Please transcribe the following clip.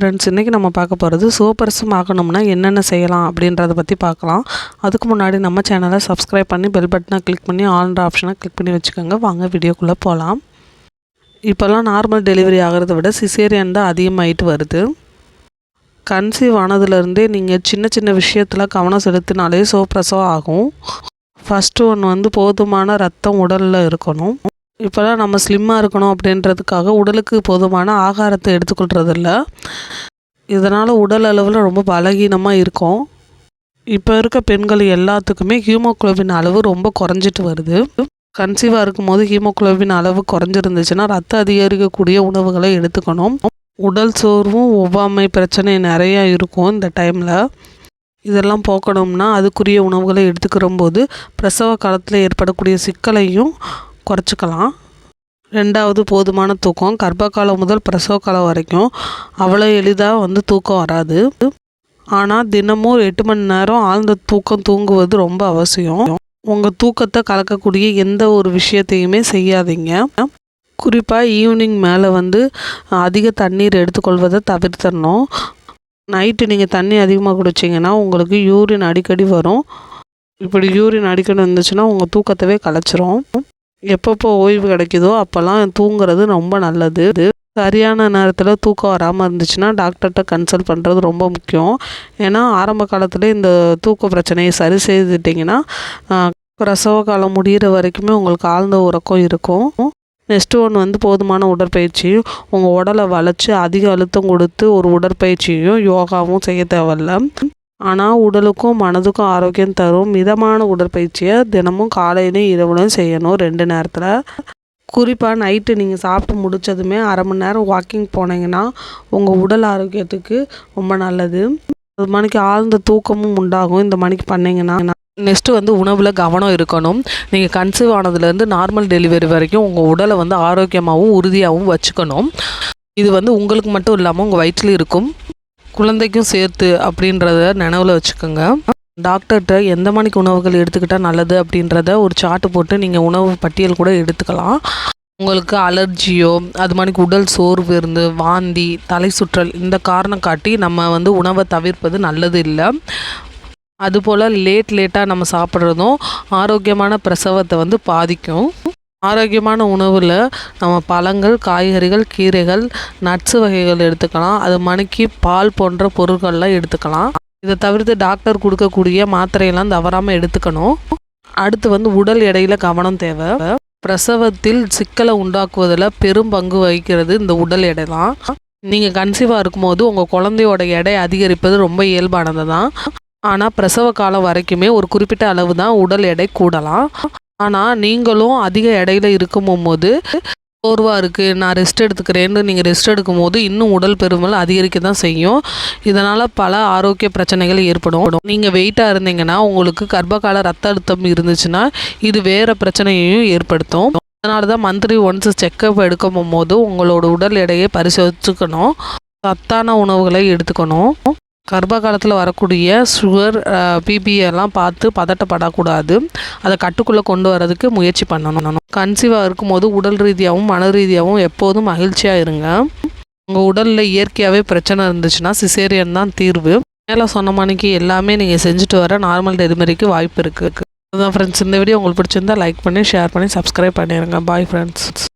Friends இன்றைக்கி நம்ம பார்க்க போகிறது சூப்பர்ஸும் ஆகணும்னா என்னென்ன செய்யலாம் அப்படின்றத பற்றி பார்க்கலாம். அதுக்கு முன்னாடி நம்ம சேனலை சப்ஸ்கிரைப் பண்ணி பெல் பட்டனை கிளிக் பண்ணி ஆல்ன்ற ஆப்ஷனை கிளிக் பண்ணி வச்சுக்கோங்க. வாங்க வீடியோக்குள்ளே போகலாம் இப்போல்லாம் நார்மல் டெலிவரி ஆகிறத விட சிசேரியன் தான் அதிகமாகிட்டு வருது. கன்சீவ் ஆனதுலேருந்தே நீங்கள் சின்ன சின்ன விஷயத்தில் கவனம் செலுத்தினாலே சோப்ரஸோ ஆகும். ஃபஸ்ட்டு ஒன்று வந்து போதுமான ரத்தம் உடலில் இருக்கணும். இப்போல்லாம் நம்ம ஸ்லிம்மாக இருக்கணும் அப்படின்றதுக்காக உடலுக்கு போதுமான ஆகாரத்தை எடுத்துக்கொள்றதில்ல. இதனால் உடல் அளவில் ரொம்ப பலகீனமாக இருக்கும். இப்போ இருக்க பெண்கள் எல்லாத்துக்குமே ஹீமோகுளோபின் அளவு ரொம்ப குறைஞ்சிட்டு வருது. கன்சீவாக இருக்கும்போது ஹீமோகுளோபின் அளவு குறைஞ்சிருந்துச்சுன்னா ரத்தம் அதிகரிக்கக்கூடிய உணவுகளை எடுத்துக்கணும். உடல் சோர்வும் ஒவ்வாமை பிரச்சனை நிறையா இருக்கும் இந்த டைமில் இதெல்லாம் போக்கணும்னா அதுக்குரிய உணவுகளை எடுத்துக்கிற போது பிரசவ காலத்தில் ஏற்படக்கூடிய சிக்கலையும் குறைச்சிக்கலாம். ரெண்டாவது போதுமான தூக்கம். கர்ப்பகாலம் முதல் பிரசவ காலம் வரைக்கும் அவ்வளோ எளிதாக வந்து தூக்கம் வராது. ஆனால் தினமும் எட்டு மணி நேரம் ஆழ்ந்த தூக்கம் தூங்குவது ரொம்ப அவசியம். உங்கள் தூக்கத்தை கலக்கக்கூடிய எந்த ஒரு விஷயத்தையுமே செய்யாதீங்க. குறிப்பாக ஈவினிங் மேலே வந்து அதிக தண்ணீர் எடுத்துக்கொள்வதை தவிர்த்தரணும். நைட்டு நீங்கள் தண்ணி அதிகமாக குடிச்சிங்கன்னா உங்களுக்கு யூரின் அடிக்கடி வரும். இப்படி யூரின் அடிக்கடி வந்துச்சுன்னா உங்கள் தூக்கத்தவே கலைச்சிரும். எப்பப்போ ஓய்வு கிடைக்குதோ அப்போல்லாம் தூங்குறது ரொம்ப நல்லது. சரியான நேரத்தில் தூக்கம் வராமல் இருந்துச்சுன்னா டாக்டர்கிட்ட கன்சல்ட் பண்ணுறது ரொம்ப முக்கியம். ஏன்னா ஆரம்ப காலத்தில் இந்த தூக்க பிரச்சனையை சரி செய்துட்டிங்கன்னா பிரசவ காலம் முடிகிற வரைக்குமே உங்களுக்கு ஆழ்ந்த உறக்கம் இருக்கும். நெக்ஸ்ட்டு ஒன் வந்து போதுமான உடற்பயிற்சி உங்கள் உடலை வளைச்சி அதிக அழுத்தம் கொடுத்து ஒரு உடற்பயிற்சியும் யோகாவும் செய்ய தேவையில்ல. ஆனால் உடலுக்கும் மனதுக்கும் ஆரோக்கியம் தரும். மிதமான உடற்பயிற்சியை தினமும் காலையிலையும் இரவுலையும் செய்யணும் ரெண்டு நேரத்தில். குறிப்பாக நைட்டு நீங்கள் சாப்பிட்டு முடித்ததுமே அரை மணி நேரம் வாக்கிங் போனீங்கன்னா உங்கள் உடல் ஆரோக்கியத்துக்கு ரொம்ப நல்லது. அது மணிக்கு ஆழ்ந்த தூக்கமும் உண்டாகும். இந்த மணிக்கு பண்ணிங்கன்னா நெக்ஸ்ட்டு வந்து உணவில் கவனம் இருக்கணும். நீங்கள் கன்சீவ் ஆனதுலேருந்து நார்மல் டெலிவரி வரைக்கும் உங்கள் உடலை வந்து ஆரோக்கியமாகவும் உறுதியாகவும் வச்சுக்கணும். இது வந்து உங்களுக்கு மட்டும் இல்லாமல் உங்கள் வயிற்றில் இருக்கும். குழந்தைக்கும் சேர்த்து அப்படின்றத நினைவில் வச்சுக்கோங்க. டாக்டர்கிட்ட எந்த மணிக்கு உணவுகள் எடுத்துக்கிட்டால் நல்லது அப்படின்றத ஒரு சாட்டு போட்டு நீங்கள் உணவு பட்டியல் கூட எடுத்துக்கலாம். உங்களுக்கு அலர்ஜியோ அது மாதிரிக்கு உடல் சோர்வு இருந்து வாந்தி தலை சுற்றல் இந்த காரணம் காட்டி நம்ம வந்து உணவை தவிர்ப்பது நல்லது இல்லை அதுபோல் லேட் லேட்டாக நம்ம சாப்பிட்றதும் ஆரோக்கியமான பிரசவத்தை வந்து பாதிக்கும். ஆரோக்கியமான உணவில் நம்ம பழங்கள் காய்கறிகள் கீரைகள் நட்ஸு வகைகள் எடுத்துக்கலாம். அது மணிக்கு பால் போன்ற பொருட்கள்லாம் எடுத்துக்கலாம். இதை தவிர்த்து டாக்டர் கொடுக்கக்கூடிய மாத்திரையெல்லாம் தவறாமல் எடுத்துக்கணும். அடுத்து வந்து உடல் எடையில் கவனம் தேவை. பிரசவத்தில் சிக்கலை உண்டாக்குவதில் பெரும் பங்கு வகிக்கிறது இந்த உடல் எடை தான். நீங்கள் கன்சீவாக இருக்கும்போது உங்கள் குழந்தையோட எடை அதிகரிப்பது ரொம்ப இயல்பானது தான் ஆனால் பிரசவ காலம் வரைக்குமே ஒரு குறிப்பிட்ட அளவு தான் உடல் எடை கூடலாம். ஆனால் நீங்களும் அதிக இடையில இருக்கும் போது சோர்வாக இருக்குது நான் ரெஸ்ட் எடுத்துக்கிறேன்னு நீங்கள் ரெஸ்ட் எடுக்கும் போது இன்னும் உடல் பெருமல் அதிகரிக்க தான் செய்யும். இதனால் பல ஆரோக்கிய பிரச்சனைகள் ஏற்படும். நீங்கள் வெயிட்டாக இருந்தீங்கன்னா உங்களுக்கு கர்ப்பகால ரத்த அழுத்தம் இருந்துச்சுன்னா இது வேறு பிரச்சனையையும் ஏற்படுத்தும். அதனால தான் மந்த்லி ஒன்ஸ் செக்கப் எடுக்கும் போது உங்களோட உடல் எடையை பரிசோதிச்சுக்கணும். சத்தான உணவுகளை எடுத்துக்கணும். கர்ப்ப காலத்தில் வரக்கூடிய சுகர் பிபியெல்லாம் பார்த்து பதட்டப்படக்கூடாது. அதை கட்டுக்குள்ளே கொண்டு வரதுக்கு முயற்சி பண்ணணும். கன்சீவாக இருக்கும்போது உடல் ரீதியாகவும் மன ரீதியாகவும் எப்போதும் மகிழ்ச்சியாக இருங்க. உங்கள் உடலில் இயற்கையாகவே பிரச்சனை இருந்துச்சுன்னா சிசேரியன் தான் தீர்வு. மேலே சொன்ன மணிக்கு எல்லாமே நீங்கள் செஞ்சுட்டு வர நார்மல் டெலிவரிக்கு வாய்ப்பு இருக்குது அதுதான் ஃப்ரெண்ட்ஸ் இந்த வீடியோ உங்களுக்கு பிடிச்சிருந்தா லைக் பண்ணி ஷேர் பண்ணி சப்ஸ்கிரைப் பண்ணிடுங்க பாய் ஃப்ரெண்ட்ஸ்